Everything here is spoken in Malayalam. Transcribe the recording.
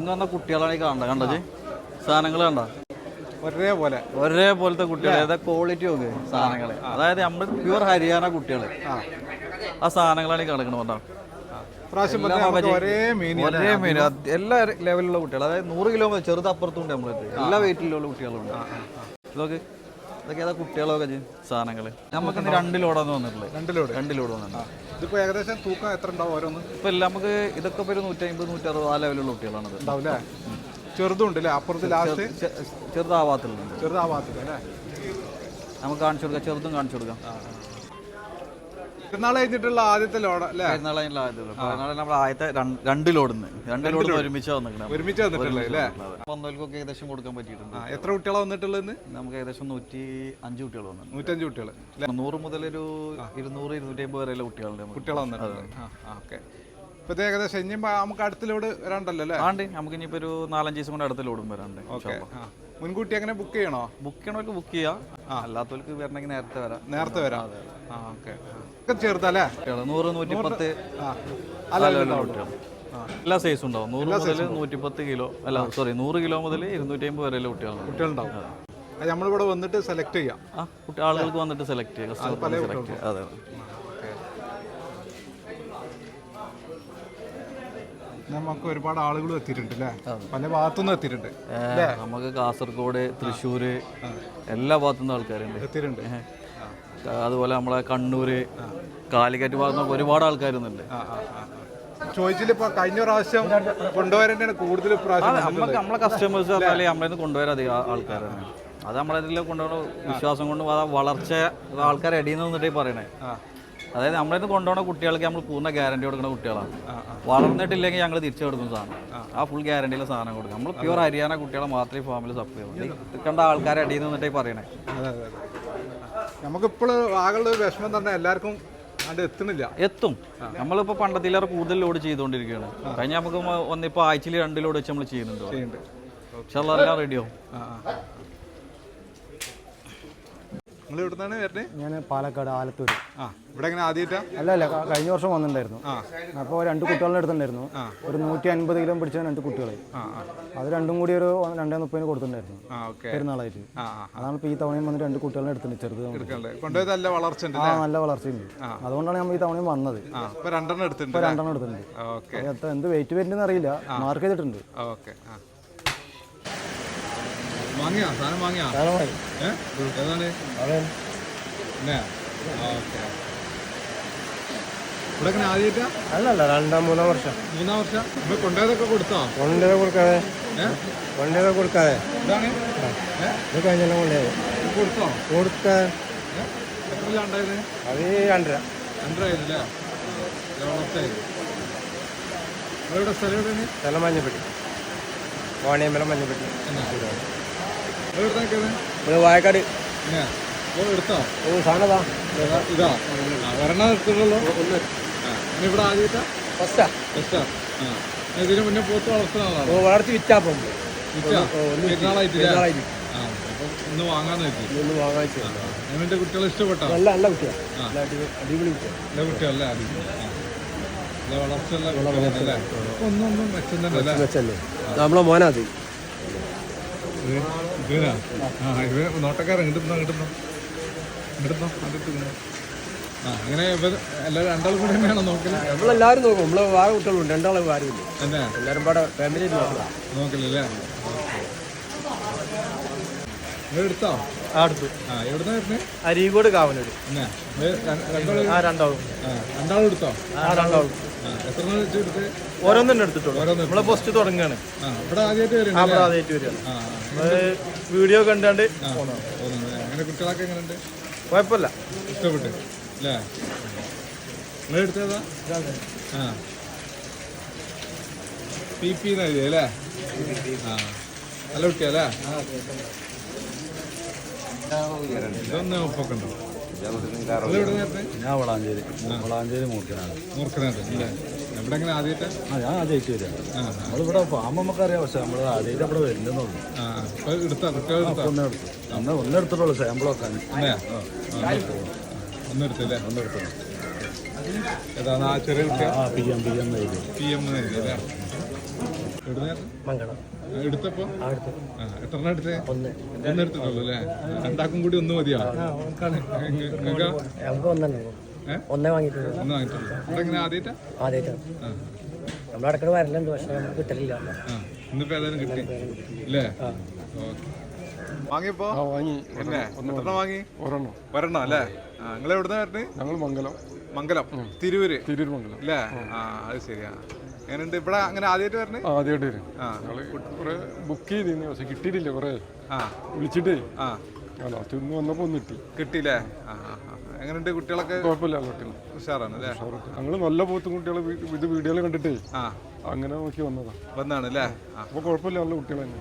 ഇന്ന് വന്ന കുട്ടികളാണ് ഈ കാണണ്ട കണ്ടത്? സാധനങ്ങൾ കണ്ട? ഒരേപോലെ. ഒരേപോലത്തെ കുട്ടികൾ ഏതാ ക്വാളിറ്റി ഒക്കെ സാധനങ്ങൾ അതായത് നമ്മൾ പ്യുവർ ഹരിയാന കുട്ടികൾ ആ. സാധനങ്ങളാണ് ഈ കിടക്കണത് നമുക്ക് ഒരേ മീൻ എല്ലാ ലെവലിലുള്ള കുട്ടികൾ അതായത് നൂറ് കിലോ ചെറുത് അപ്പുറത്തുണ്ട് നമ്മളെ എല്ലാ വെയിറ്റിലുള്ള കുട്ടികളുണ്ട്. ഇതൊക്കെ ഇതൊക്കെ ഏതാ കുട്ടികളൊക്കെ സാധനങ്ങൾ നമുക്ക് രണ്ട് ലോഡാന്ന് വന്നിട്ടുള്ളത് രണ്ട് ലോഡ്. രണ്ട് ലോഡ് വന്നിട്ടുണ്ട്. ഇതിപ്പോ ഏകദേശം തൂക്കം എത്ര ഉണ്ടാവും ഓരോന്ന്? ഇപ്പൊ എല്ലാം നമുക്ക് ഇതൊക്കെ ഇപ്പൊ ഒരു നൂറ്റമ്പത് നൂറ്ററുപത് ആ ലെവലുള്ള കുട്ടികളാണ് ചെറുതുണ്ട് അല്ലേ അപ്പുറത്ത് ലാസ്റ്റ് ചെറുതാവാത്തില്ല അല്ലേ നമുക്ക് കാണിച്ചു കൊടുക്കാം ചെറുതും കാണിച്ചു കൊടുക്കാം. പെരുന്നാൾ കഴിഞ്ഞിട്ടുള്ള ആദ്യത്തെ ലോഡ് അല്ലേ? ലോഡ്. പെരുന്നാൾ നമ്മൾ ആദ്യത്തെ രണ്ട് ലോഡ് ലോഡിന്ന്. രണ്ട് ലോഡ് ഒരുമിച്ച് വന്നിട്ടുണ്ട് ഒരുമിച്ച് വന്നിട്ടുള്ളത് അല്ലേ? പന്തോൽക്കൊക്കെ ഏകദേശം കൊടുക്കാൻ പറ്റിയിട്ടുണ്ട്. എത്ര കുട്ടികളാണ് വന്നിട്ടുള്ളത് നമുക്ക് ഏകദേശം നൂറ്റി അഞ്ച് കുട്ടികൾ വന്നിട്ടുണ്ട്. നൂറ്റഞ്ച് കുട്ടികൾ നൂറ് മുതൽ ഒരു ഇരുന്നൂറ് ഇരുന്നൂറ്റി അമ്പത് വരെയുള്ള കുട്ടികളുണ്ട് കുട്ടികളെ വന്നിട്ടുണ്ട്. ഓക്കെ. ഇപ്പൊ ഏകദേശം ഇനി നമുക്ക് അടുത്ത ലോഡ് വരാണ്ടല്ലോ അല്ലേ? ആണ്ട് നമുക്ക് ഇനിയിപ്പോ ഒരു നാലഞ്ച് ദിവസം കൊണ്ട് അടുത്ത ലോഡും വരാണ്ട് ഓക്കെ മുൻകൂട്ടി അങ്ങനെ ബുക്ക് ചെയ്യണോ? ബുക്ക് ചെയ്യണവർക്ക് ബുക്ക് ചെയ്യാം. ആ. അല്ലാത്തവർക്ക് വരണമെങ്കിൽ നേരത്തെ വരാം. നേരത്തെ വരാം. അതെ ആ ഓക്കെ ഒക്കെ ചെറുതല്ലേ നൂറ് നൂറ്റിപ്പത്ത്. എല്ലാ സൈസും ഉണ്ടാവും. നൂറ് മുതൽ നൂറ്റിപ്പത്ത് കിലോ അല്ല സോറി നൂറ് കിലോ മുതൽ ഇരുന്നൂറ്റി അമ്പത് വരെയുള്ള കുട്ടികളാണ് കുട്ടികളുണ്ടാവും. നമ്മളിവിടെ വന്നിട്ട് സെലക്ട് ചെയ്യാം. ആ കുട്ടി ആളുകൾക്ക് വന്നിട്ട് സെലക്ട് ചെയ്യാം. സെലക്ട് ചെയ്യാം. അതെ നമുക്ക് ഒരുപാട് ആളുകൾ എത്തിയിട്ടുണ്ട് അല്ലേ പല ഭാഗത്തുനിന്നും എത്തിയിട്ടുണ്ട്. നമുക്ക് കാസർഗോഡ് തൃശ്ശൂര് എല്ലാ ഭാഗത്തുനിന്നും ആൾക്കാരുണ്ട്. എത്തിയിട്ടുണ്ട്. അതുപോലെ നമ്മളെ കണ്ണൂര് കാലിക്കറ്റ് ഭാഗത്ത് നിന്നൊക്കെ ഒരുപാട് ആൾക്കാരുന്നുണ്ട്. ചോദിച്ചില്ല ഇപ്പൊ കഴിഞ്ഞ പ്രാവശ്യം കൊണ്ടുവരേണ്ടതാണ് കൂടുതൽ നമുക്ക് നമ്മളെ കസ്റ്റമേഴ്സ് പറഞ്ഞാൽ നമ്മളെ നിന്ന് കൊണ്ടുവരാൻ അധികം ആൾക്കാരാണ്. അത് നമ്മളെ കൊണ്ടുപോകുന്ന വിശ്വാസം കൊണ്ടും വളർച്ച ആൾക്കാർ അടിയിൽ നിന്ന് നിന്നിട്ടേ പറയണേ. അതായത് നമ്മളിൽ നിന്ന് കൊണ്ടുപോകുന്ന കുട്ടികൾക്ക് നമ്മൾ പൂർണ ഗ്യാരണ്ടി കൊടുക്കുന്ന കുട്ടികളാണ്. വളർന്നിട്ടില്ലെങ്കിൽ ഞങ്ങൾ തിരിച്ചു കൊടുക്കുന്ന സാധനം. ആ ഫുൾ ഗ്യാരണ്ടിയിലെ സാധനം കൊടുക്കും. നമ്മൾ പ്യൂർ ഹരിയാന കുട്ടികളെ മാത്രമേ ഫാമിൽ സപ്ലൈ ചെയ്യുള്ളൂ. കണ്ട ആൾക്കാരെ അടിയിൽ നിന്ന് നിന്നിട്ടേ പറയണേ. നമുക്കിപ്പോൾ ഒരു വിഷമം തന്നെ എല്ലാവർക്കും എത്തുന്നില്ല. എത്തും. നമ്മളിപ്പോൾ പണ്ടത്തിലേറെ കൂടുതൽ ലോഡ് ചെയ്തുകൊണ്ടിരിക്കുകയാണ്. കഴിഞ്ഞ നമുക്ക് ഒന്നിപ്പോ ഒന്നിപ്പോൾ ആഴ്ചയിൽ രണ്ട് ലോഡ് വെച്ച് നമ്മൾ ചെയ്യുന്നുണ്ട് റെഡിയോ പക്ഷെ അതെല്ലാം റെഡിയാവും നിങ്ങൾ ഇവിടുന്നാണ് വരുന്നത് ഞാൻ പാലക്കാട് ആലത്തൂർ ആ ഇവിടെ എങ്ങനെ ആദ്യമായിട്ടാ അല്ല അല്ല കഴിഞ്ഞ വർഷം വന്നിട്ടുണ്ടായിരുന്നു. അപ്പോൾ രണ്ട് കുട്ടികളുടെ അടുത്തുണ്ടായിരുന്നു ഒരു നൂറ്റി അൻപത് കിലോ പിടിച്ച രണ്ട് കുട്ടികളെ. അത് രണ്ടും കൂടി ഒരു രണ്ടേ മുപ്പതിന് കൊടുത്തിട്ടുണ്ടായിരുന്നു. പെരുന്നാളായിട്ട്. അതാണ് ഇപ്പോൾ ഈ തവണയും വന്ന് രണ്ട് കുട്ടികളെ എടുത്തിട്ടുണ്ട് ചെറുത് നല്ല വളർച്ച ഉണ്ട് ആ നല്ല വളർച്ചയുണ്ട്. അതുകൊണ്ടാണ് നമ്മൾ ഈ തവണയും വന്നത്. രണ്ടെണ്ണം എടുത്തിട്ടുണ്ട് രണ്ടെണ്ണം എടുത്തിട്ടുണ്ട്. എന്ത് വെയിറ്റ് വരുന്നതെന്ന് അറിയില്ല. മാർക്ക് ചെയ്തിട്ടുണ്ട്. ഓക്കെ. വാങ്ങിയാ? സാധനം വാങ്ങിയാ? ഏതാണ് ഓക്കെ. ഇവിടെ ആദ്യമായിട്ടാ അല്ലല്ല രണ്ടാം മൂന്നാം വർഷം. മൂന്നാം വർഷം? ഇപ്പൊ കൊണ്ടേതൊക്കെ കൊടുത്തോ? കൊണ്ടേ കൊടുക്കാതെ. ഏ? കൊടുക്കാതെ. ഇതാണ് ഇത് കൊടുത്തോ? കൊടുക്കാൻ എത്ര ഉണ്ടായത്? അത് രണ്ടര. വളർത്തായി സ്ഥലം സ്ഥലം മഞ്ഞപ്പെട്ടി. വാണിയമ്പലം മഞ്ഞപ്പെട്ടി. ഇത് വായക്കാട്. ഓ എടുത്തോ? ഓ സാധനതാ ഇതാ. ഇതാ ആ, ഒരെണ്ണം എടുത്തിട്ടുള്ളൂ ആ ഇവിടെ ആദ്യമായിട്ടാ? ഫസ്റ്റാ. ഫസ്റ്റാ? ഇതിന് മുന്നേ പോത്ത് വളർത്തി വിറ്റാപ്പം ഇന്ന് വാങ്ങാന്ന് വെച്ചു. കുട്ടികൾ ഇഷ്ടപ്പെട്ടോ? നല്ല നല്ല അടിപൊളി കുട്ടിയല്ലേ ഒന്നും മെച്ചം തന്നെ നമ്മളെ ഇത് ഇതിനാ ആ ഇവ നോട്ടക്കാരൻ ആ അങ്ങനെ ഇവർ എല്ലാവരും കൂടെ തന്നെയാണോ നമ്മളെല്ലാവരും നോക്കും. നമ്മളെ വേറെ കുട്ടികളുണ്ട് രണ്ടാളും തന്നെ? എല്ലാവരും പാടെ ഫാമിലി നോക്കണം നോക്കലല്ലേ എടുത്തോ? അടുത്തു ആ എവിടുന്ന വരുന്നേ? അരീകോട് എന്നാ ര- രണ്ടാളും? രണ്ടാളും എടുത്തോ? ആ രണ്ടാളും. എത്ര എടുത്ത് ഓരോന്നും എടുത്തിട്ടുള്ളൂ നമ്മളെ പോസ്റ്റ് തുടങ്ങുകയാണ്. ഇവിടെ ആദ്യമായിട്ട് വരുന്നത് അവിടെ ആദ്യമായിട്ട് വരിക ആ വീഡിയോ കണ്ടാണ്ട് ആ തോന്നുന്നു അങ്ങനെ കുട്ടികളൊക്കെ എങ്ങനെയുണ്ട്? കുഴപ്പമില്ല. ഇഷ്ടപ്പെട്ടു അല്ലേ? നിങ്ങൾ എടുത്തതാ? ആ. പി പി എഴുതിയ അല്ലേ? ആ. നല്ല കുട്ടിയല്ലേ ഇതൊന്ന് ഒപ്പൊക്കെ ഉണ്ടോ? ഞാൻ വളാഞ്ചേരി. വളാഞ്ചേരി മൂർക്കനാണ് എങ്ങനെ ആദ്യമായിട്ട്? ആ ഞാൻ ആദ്യമായിട്ട് വരിക. നമ്മളിവിടെ ഫാം പക്ഷെ നമ്മൾ ആദ്യമായിട്ട് അവിടെ വരുന്നുള്ളൂ ആ ഇപ്പൊ എടുത്താ? കുട്ടികൾ എടുത്താ? ഒന്ന് എടുത്തു. അന്ന് ഒന്ന് എടുത്തിട്ടുള്ളൂ സാമ്പിൾ വെക്കാൻ. അല്ലേ? ഒന്നെടുത്തല്ലേ ഒന്നെടുത്തു ഏതാണ് ആ ചെറിയ P M P M P M Mangalam. എടുത്തപ്പോ? എത്ര എടുത്തേ. ഒന്ന്. ഒന്ന് എടുത്തിട്ടുള്ളൂ അല്ലേ? രണ്ടാക്കും കൂടി ഒന്ന് മതിയാ? ഒന്നേ വാങ്ങിയിട്ടുള്ളൂ. ആദ്യമായിട്ടാ വരലുണ്ട് പക്ഷെ നമുക്ക് കിട്ടലില്ല. ആ ഇന്നിപ്പോ ഏതായാലും കിട്ടി. അല്ലേ വാങ്ങിയപ്പോ? വാങ്ങി. എത്ര വാങ്ങി? ഒരെണ്ണം. ഒരെണ്ണം അല്ലേ? നിങ്ങൾ എവിടുന്ന വരണേ ഞങ്ങൾ മംഗലം. മംഗലം. തിരൂര്? തിരൂർ മംഗലം. അല്ലേ ആ അത് ശരിയാ. എങ്ങനെയുണ്ട്? ഇവിടെ അങ്ങനെ ആദ്യമായിട്ട് വരണേ? ആദ്യമായിട്ട് വരും. ആ. ഞങ്ങൾ കുറെ ബുക്ക് ചെയ്തിരുന്നു പക്ഷെ കിട്ടിയിട്ടില്ല കുറെ. ആ. വിളിച്ചിട്ടേ. ആ. ലാസ്റ്റ് ഒന്ന് വന്നപ്പോ ഒന്ന് കിട്ടി. കിട്ടിയില്ലേ? ആ ആ ആ. എങ്ങനെയുണ്ട് കുട്ടികളൊക്കെ? കുഴപ്പമില്ല കുട്ടികൾ ഉഷാറാണ് അല്ലേ ഞങ്ങൾ നല്ല പോത്തും കുട്ടികളെ ഇത് വീഡിയോയിൽ കണ്ടിട്ടേ. ആ. അങ്ങനെ നോക്കി വന്നതാ. വന്നാണ് അല്ലേ ആ. അപ്പോൾ കുഴപ്പമില്ല നല്ല കുട്ടികൾ തന്നെ.